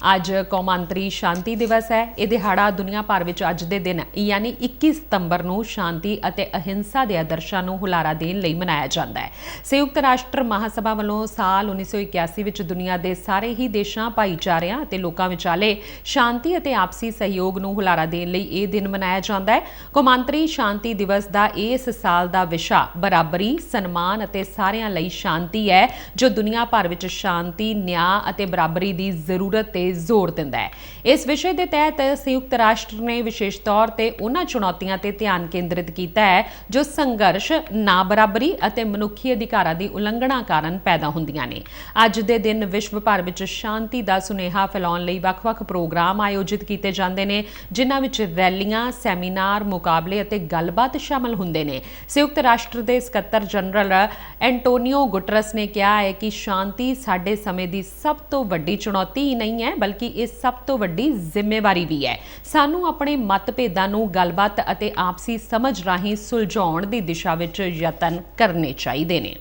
ਅੱਜ ਕੌਮਾਂਤਰੀ ਸ਼ਾਂਤੀ ਦਿਵਸ ਹੈ। ਇਹ ਦਿਹਾੜਾ ਦੁਨੀਆ ਭਰ ਵਿੱਚ ਅੱਜ ਦੇ ਦਿਨ, ਯਾਨੀ 21 ਸਤੰਬਰ ਨੂੰ ਸ਼ਾਂਤੀ ਅਤੇ ਅਹਿੰਸਾ ਦੇ ਆਦਰਸ਼ਾਂ ਨੂੰ ਹੁਲਾਰਾ ਦੇਣ ਲਈ ਮਨਾਇਆ ਜਾਂਦਾ ਹੈ। ਸੰਯੁਕਤ ਰਾਸ਼ਟਰ ਮਹਾਸਭਾ ਵੱਲੋਂ ਸਾਲ 1981 ਵਿੱਚ ਦੁਨੀਆ ਦੇ ਸਾਰੇ ਹੀ ਦੇਸ਼ਾਂ, ਭਾਈਚਾਰਿਆਂ ਅਤੇ ਲੋਕਾਂ ਵਿਚਾਲੇ ਸ਼ਾਂਤੀ ਅਤੇ ਆਪਸੀ ਸਹਿਯੋਗ ਨੂੰ ਹੁਲਾਰਾ ਦੇਣ ਲਈ ਇਹ ਦਿਨ ਮਨਾਇਆ ਜਾਂਦਾ ਹੈ। ਕੌਮਾਂਤਰੀ ਸ਼ਾਂਤੀ ਦਿਵਸ ਦਾ ਇਸ ਸਾਲ ਦਾ ਵਿਸ਼ਾ ਬਰਾਬਰੀ, ਸਨਮਾਨ ਅਤੇ ਸਾਰਿਆਂ ਲਈ ਸ਼ਾਂਤੀ ਹੈ, ਜੋ ਦੁਨੀਆ ਭਰ ਵਿੱਚ ਸ਼ਾਂਤੀ, ਨਿਆਂ ਅਤੇ ਬਰਾਬਰੀ ਦੀ ਜ਼ਰੂਰਤ ਤੇ ਜ਼ੋਰ ਦਿੰਦਾ ਹੈ। ਇਸ ਵਿਸ਼ੇ ਦੇ ਤਹਿਤ ਸੰਯੁਕਤ ਰਾਸ਼ਟਰ ਨੇ ਵਿਸ਼ੇਸ਼ ਤੌਰ ਤੇ ਉਹਨਾਂ ਚੁਣੌਤੀਆਂ ਤੇ ਧਿਆਨ ਕੇਂਦਰਿਤ ਕੀਤਾ ਹੈ, ਜੋ ਸੰਘਰਸ਼ ਨਾ ਬਰਾਬਰੀ ਅਤੇ ਮਨੁੱਖੀ ਅਧਿਕਾਰਾਂ ਦੀ ਉਲੰਘਣਾ ਕਾਰਨ ਪੈਦਾ ਹੁੰਦੀਆਂ ਨੇ। ਅੱਜ ਦੇ ਦਿਨ ਵਿਸ਼ਵ ਭਰ ਵਿੱਚ ਸ਼ਾਂਤੀ ਦਾ ਸੁਨੇਹਾ ਫੈਲਾਉਣ ਲਈ ਵੱਖ-ਵੱਖ ਪ੍ਰੋਗਰਾਮ ਆਯੋਜਿਤ ਕੀਤੇ ਜਾਂਦੇ ਨੇ, ਜਿਨ੍ਹਾਂ ਵਿੱਚ ਰੈਲੀਆਂ, ਸੈਮੀਨਾਰ, ਮੁਕਾਬਲੇ ਅਤੇ ਗੱਲਬਾਤ ਸ਼ਾਮਲ ਹੁੰਦੇ ਨੇ। ਸੰਯੁਕਤ ਰਾਸ਼ਟਰ ਦੇ ਸਕੱਤਰ ਜਨਰਲ ਐਂਟੋਨੀਓ ਗੁਟਰਸ ਨੇ ਕਿਹਾ ਹੈ ਕਿ ਸ਼ਾਂਤੀ ਸਾਡੇ ਸਮੇਂ ਦੀ ਸਭ ਤੋਂ ਵੱਡੀ ਚੁਣੌਤੀ ਹੀ ਨਹੀਂ ਹੈ ਬਲਕਿ ਇਹ ਸਭ ਤੋਂ ਵੱਡੀ ਜ਼ਿੰਮੇਵਾਰੀ ਵੀ ਹੈ। ਸਾਨੂੰ ਆਪਣੇ ਮਤਭੇਦਾਂ ਨੂੰ ਗੱਲਬਾਤ ਅਤੇ ਆਪਸੀ ਸਮਝ ਰਾਹੀਂ ਸੁਲਝਾਉਣ ਦੀ ਦਿਸ਼ਾ ਵਿੱਚ ਯਤਨ ਕਰਨੇ ਚਾਹੀਦੇ ਨੇ।